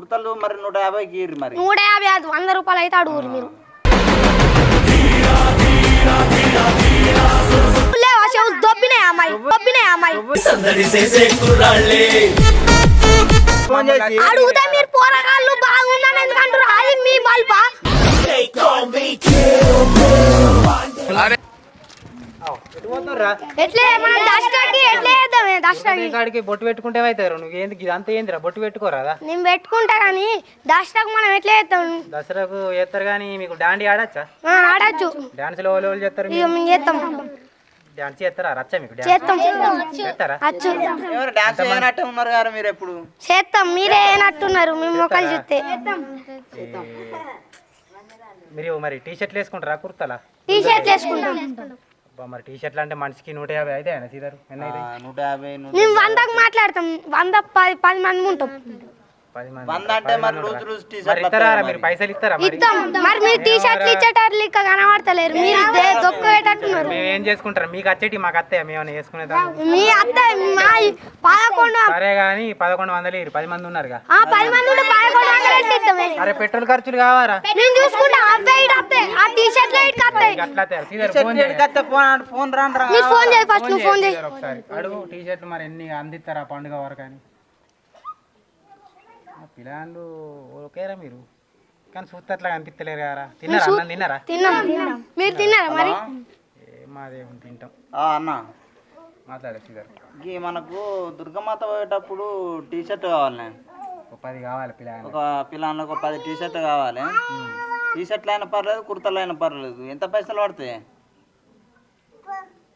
కుర్తలు మరి నూట యాభైకి ఇర్రి మరి. నూట యాభై అది వంద రూపాయలు అయితే అడుగురు మీరు. దొబ్బినాయి అమ్మాయి దొబ్బినాయి అమ్మాయి. ఫోన్ చేసి అడుగుతా మీరు పోరగాళ్ళు బాగుందని ఎందుకంటారు అది మీ బల్బా? కాడికి బొట్టు పెట్టుకుంటే అవుతారు నువ్వు? ఏంది ఇదంతా ఏందిరా? బొట్టు పెట్టుకోరాదా నేను పెట్టుకుంటా కానీ దసరాకు మనం ఎట్లా చేస్తాం దసరాకు చేస్తారు కానీ మీకు డాండి ఆడచ్చా? ఆ, ఆడచ్చు. డాన్సులు ఎవరు ఎవరు చేస్తారు ఇక మేము చేస్తాం. డాన్స్ చేస్తారా? రచ్చా మీకు డాన్స్? చేస్తాం. చేస్తారా? అచ్చు. ఎవరు డాన్స్ చేయనట్టే ఉన్నారు మీరు ఎప్పుడు? చేస్తాం. మీరే ఏనట్టున్నారు మీ మొక్కలు చూస్తే. మీరు మరి టీ షర్ట్లు వేసుకుంటారా? కుర్తాలా? టీ షర్ట్ వేసుకుంటాం. మరి టీ షర్ట్లు అంటే మనిషికి నూట యాభై అయితే ఆయన సీదారు. నూట యాభై మేము వందకు మాట్లాడతాం. వంద పది పది మంది ఉంటాం. వంద అంటే మరి లూజ్ లూజ్ టీ మరి షర్ట్ ఇస్తారా మీరు? పైసలు ఇస్తారా మరి? ఇస్తాం. మరి మీరు టీ షర్ట్లు ఇచ్చేటారు ఇక కనబడతలేరు. మీరు దే- దొక్కేటట్టున్నారు మేము ఏం చేసుకుంటారు? మీకు వచ్చేటి మాకు అత్తయ్య. మేము చేసుకునేదా మీ అత్త మా పదకొండు సరే కానీ పదకొండు వందలు ఇరు పది మంది ఉన్నారుగా. ఆ పది మంది ఉంటే పదకొండు వందలు ఎట్లా ఇస్తామే అరే పెట్రోల్ ఖర్చులు కావారా? నేను చూసుకుంటా. ఆ టీ షర్ట్లు ఫోన్ రాను ఫోన్ చేయి ఫస్ట్ నువ్వు ఫోన్ చేయి. ఒకసారి. అడుగు టీ షర్ట్లు మరి ఎన్ని అందిస్తారా పండుగ వరకు అని. ఆ పిల్లలు ఓకేరా మీరు? కానీ చూస్తే అట్లా కనిపిస్తలేరు కదా తిన్నారా అన్నం? తిన్నారా? తిన్నాం మీరు తిన్నారా మరి? ఏ మాదే తింటాం. ఆ, అన్న. మాట్లాడే మనకు దుర్గమాత పోయేటప్పుడు టీ షర్ట్ కావాలి ఒక పది కావాలి పిల్లలు ఒక పిల్లలకు ఒక పది టీ షర్ట్ కావాలి టీ షర్ట్లు అయినా పర్లేదు కుర్తలు అయినా పర్లేదు. ఎంత పైసలు పడతాయి?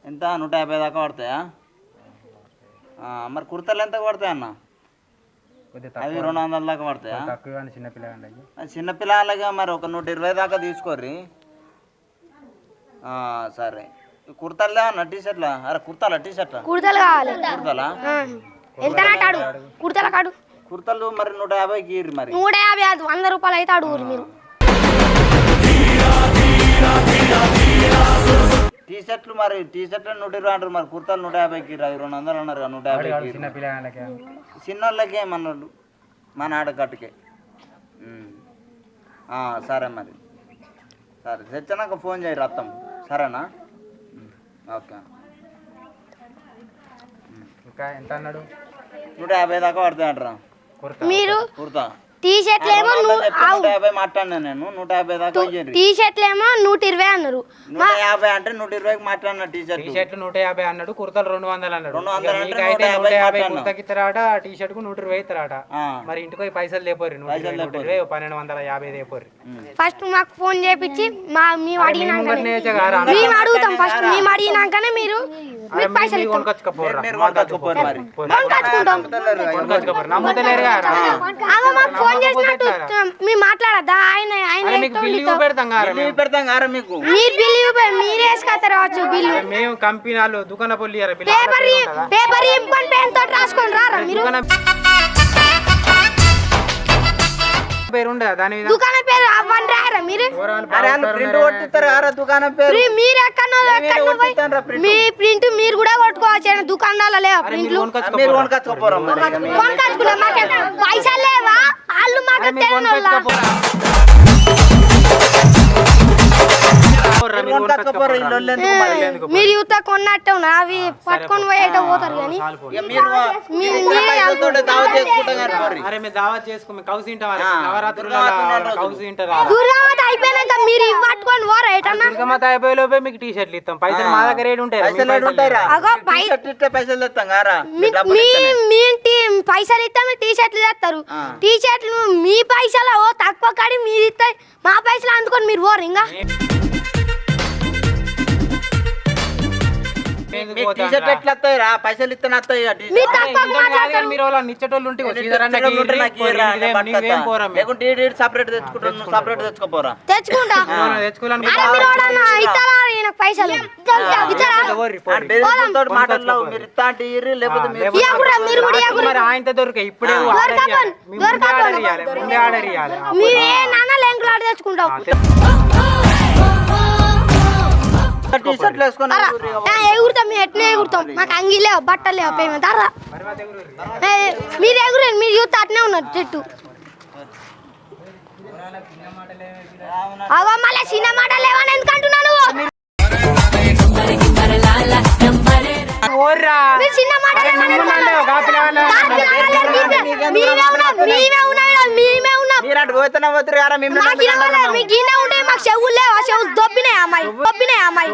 ఎంత? నూట యాభై దాకా పడతాయా? ఆ, మరి కుర్తలు ఎంత పడతాయి అన్న? అవి రెండు వందల దాకా పడతాయా? చిన్న పిల్లలు అయ్యి ఆ, చిన్న పిల్లలగా మరి ఒక నూట ఇరవై దాకా తీసుకోర్రి. ఆ, సరే. కుర్తాలు అన్న టీ షర్ట్లా అరే కుర్తాలా టీ షర్ట్లా కుర్తలు కావాలి. కుర్తాలా? ఆ. ఎంత నాటాడు కుర్తల కాడు. కుర్తలు మరి నూట యాభైకి ఇర్రి మరి. నూట యాభై అది వంద రూపాయలు అయితే అడుగురు మీరు. టీ షర్ట్లు మరి టీ షర్ట్లు నూట ఇరవై అంటారు మరి కుర్తాలు నూట యాభైకి రెండు వందలు అన్నారు నూట యాభైకి చిన్న పిల్లలకి. చిన్నోళ్ళకి ఏమన్నాడు? మన ఆడకట్టుకే సరే మరి. సరే తెచ్చినాక ఫోన్ చేయి రత్తం. సరేనా? ఓకే. ఇంకా ఎంత అన్నాడు? నూట యాభై దాకా పడతాయి అంటారా కుర్తా. మీరు? కుర్తా. టీ షర్ట్లు ఏమో నూట యాభై మాట్లాడినా నేను? నూట యాభై దాకా టీ షర్ట్లు ఏమో నూట ఇరవై అన్నారు. నూట యాభై అంటే నూట ఇరవైకి మాట్లాడిన టీ టీ షర్ట్ షర్ట్లు నూట యాభై అన్నాడు కుర్తాలు రెండు వందలు అన్నాడు. రెండు వందలు అంటే నూట యాభై. కుర్తాకి ఇస్తారాట టీ షర్ట్కు నూట ఇరవై ఇస్తారాట. మరి ఇంటికి పైసలు లేపోరు నూట ఇరవై పన్నెండు వందల యాభై లేపోరు ఫస్ట్ మాకు ఫోన్ చేపించి మా మేము అడిగినాకనే మేము అడుగుతాం ఫస్ట్ మేము అడిగినాకనే మీరు మీకు పైసలు కొనుకొచ్చుకుంటాం. కొనుకొచ్చుకోపోరు నమ్ముతలేరు ఫోన్ చేసినట్టు మేము మాట్లాడద్దా? ఆయన ఆయన మీకు బిల్లు పెడతాం గారా పెడతాం కారా మీకు. మీరు బిల్లు ఇవ్వ- మీరే వేసుకొస్తారు కావచ్చు బిల్లు. అరే మేము కంపెనీ వాళ్ళు దుకాణ పొల్లి బిల్లు పేపర్ ఇ- పేపర్ ఇంకొని పెన్ తోటి రాసుకొని రారా మీరు? దుకాణం పేరు ఉండదా? దాని మీద దుకాణం పేరు రాయరా మీరు? ప్రింట్ కొట్టిస్తారు? దుకాణం పేరు? మీరు ఎక్కడో మీ ప్రింట్ మీరు కూడా కొట్టుకోవచ్చు ఏమైనా దుకాణాలలో లేవా మీరు ప్రింట్లు? మీరు. కొనుకొచ్చుకున్నా మాకే పైసలు లేవా? వాళ్ళు మాకు మీరు మీరు యువత కొన్నట్టే ఉన్నా అవి పట్టుకొని పోయేట పోతారు కానీ మీరు అయిపోయినాక పట్టుకొని పోరా ఎటన్నా దుర్గమాత అయిపోయే లోపే మీకు టీ షర్ట్లు ఇస్తాం. పైసలు మా దగ్గర ఏడు ఉంటాయి పైసలు ఇస్తే కారా మీ పైసలు ఇస్తే టీ షర్ట్లు చేస్తారు. టీ షర్ట్లు మీ పైసలు ఓ తక్కువ కాడి మీరు ఇస్తే మా పైసలు అందుకొని మీరు పోరు ఇంకా? టీ-షర్ట్? ఎట్లా వస్తాయి రా? పైసలు ఇస్తేనే వస్తాయి. మీరు అరే, తక్కువ ఇంకోటి కాదు కానీ మీరు వాళ్ళ నిచ్చేటోళ్ళు ఉంటే నేను సీదర్ అన్న తెచ్చుకుంటే గీరి, నాకు పోరి, ఇయ్యరా, నీదేం- నేను నీదేం పోరా మేము. లేకుంటే ఈడు ఈడు separate తెచ్చుకుంటాను separate తెచ్చుకోపోరా. తెచ్చుకుంటా. ఆయనతో దొరికాయి ఇప్పుడే. ఆర్డర్ ఇయ్యాలి. ఎగురుతాం మేము ఎట్నే ఎగురుతాం? మాకు అంగి లేవు బట్టలు లేవు పేమెంట్ మరి ఎగురండి మీరు యూత్ అట్నే ఉన్నారు చెట్టు. అవ మళ్ళీ చిన్న మాట లేవని ఎందుకంటున్నాను ఓర్రా మీరు చిన్న మాట లేవని మిమ్మల్ని ఒక ఆ పిల్లగాళ్ళ మేమే ఉన్నాం మేమే ఉన్నాం మేమే ఉన్నాం మీరు అటు పోతున్నా పోతురు కదా మాకు మిమ్మల్ని ఇవ్వలే మీ గిన్నె ఉంటే మాకు చెవులు లేవు. ఆ చెవులు దొబ్బినాయి అమ్మాయి దొబ్బినాయి అమ్మాయి.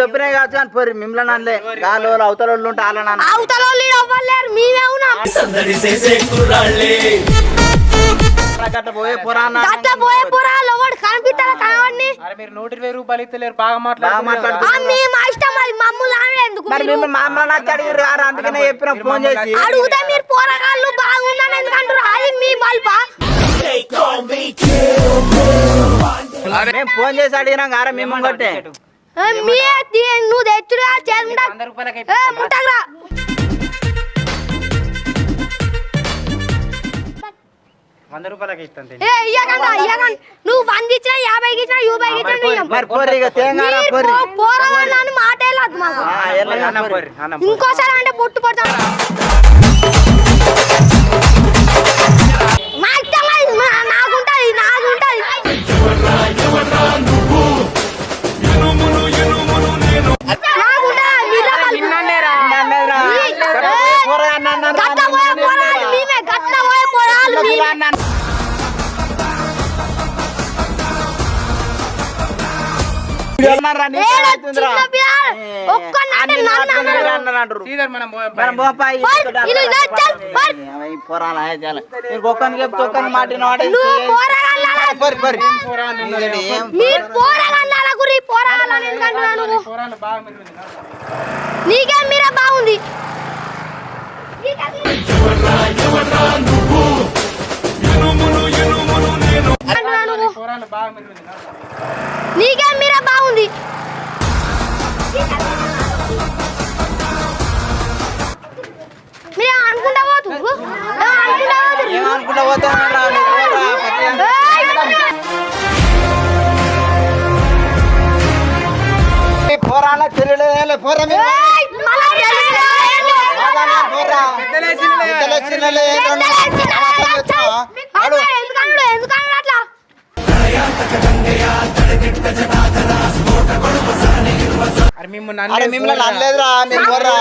దొబ్బినాయి కావచ్చు అని పోరి మిమ్మల్ని అనలే అవతల వాళ్ళు ఉంటే వాళ్ళని అవతల వాళ్ళు మేమే ఉన్నాం. అట్లా పోయే పురాణ గట్ల పోయే పురాలు ఎవడు కనిపిస్తారా కనవాడిని అరే మీరు నూట ఇరవై రూపాయలు ఇస్తలేరు బాగా బాగా మాట్లాడుతున్నారు మాట్లాడుతూ ఆ మీ మా ఇష్టం అది మమ్మల్ని ఆమె ఎందుకు? మరి మీరు? మిమ్మల్ని మా అమ్మ నాకు అడిగారు రారా అందుకనే చెప్పిన ఫోన్ చేసి. అడిగితే మీరు పోరగాళ్ళు బాగుందని ఎందుకంటారు అది మీ బల్పా మేము ఫోన్ చేసి అడిగినాం కారా మిమ్మల్ని కొట్టే. ఏ, మీ తీ- నువ్వు వంద రూపాయలకి ఏ రూపాయలకి ఇస్తాను ఏ ఇయ్యకండి ఇయ్యకండి నువ్వు వంద ఇచ్చినా యాభైకి ఇచ్చినా యూభైకి ఇచ్చినా ఇయ్యం. మరి పోర్రి ఇక తేంగారా మీరు పోర్రి పో- పోరగాళ్ళు అని మాటే లేదు మాకు ఆ, ఎల్లగా అన్నం పోర్రి. పోర్రి, అన్నం ఇంకోసారి అంటే పొట్టు పడతాను మా ఇష్టం అది, మా- నాకుంటది నాకుంటది నాకుంటది మీరు రమ్మని- నిన్ననేరా అన్నదిరా. ఈ- గట్ల ఏ, పోయే పోరగాన్ని అన్నారా? గట్ల పోయే పోరాలు మేమే గట్ల పోయే పోరాలు మేమే అన్నాను. ఏమన్నారా? నువ్వు పోరాలు బాగా మెరుగుంది నీకే మీరే బాగుంది. నువ్వు. నీకే మీరే బాగుంది. మీరే అనుకుంటా పోతు. అనుకుంటా పోతు. పోరా, అట్లా? మిమ్మల్ని. అనలేదురా అనలేదు, పో.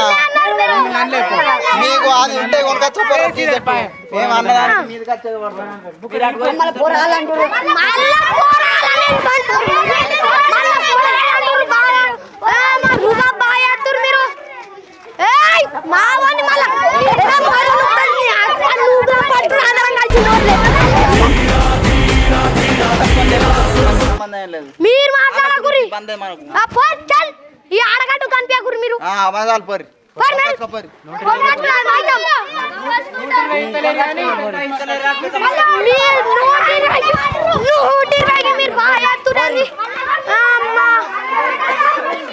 మీకు అది ఉంటే తీసేపా మేము మీదకి వచ్చేది బందే మనకు ఆ, పో, చల్ ఈ ఆడగట్టు కనిపించకురి మీరు ఆ, అబద్ధాలు పోరి పోరి మరి. పోరి. మాట్లాడు. మీరు నూట ఇరవై నూట ఇరవైకి మీరు బాగా చేస్తున్నారు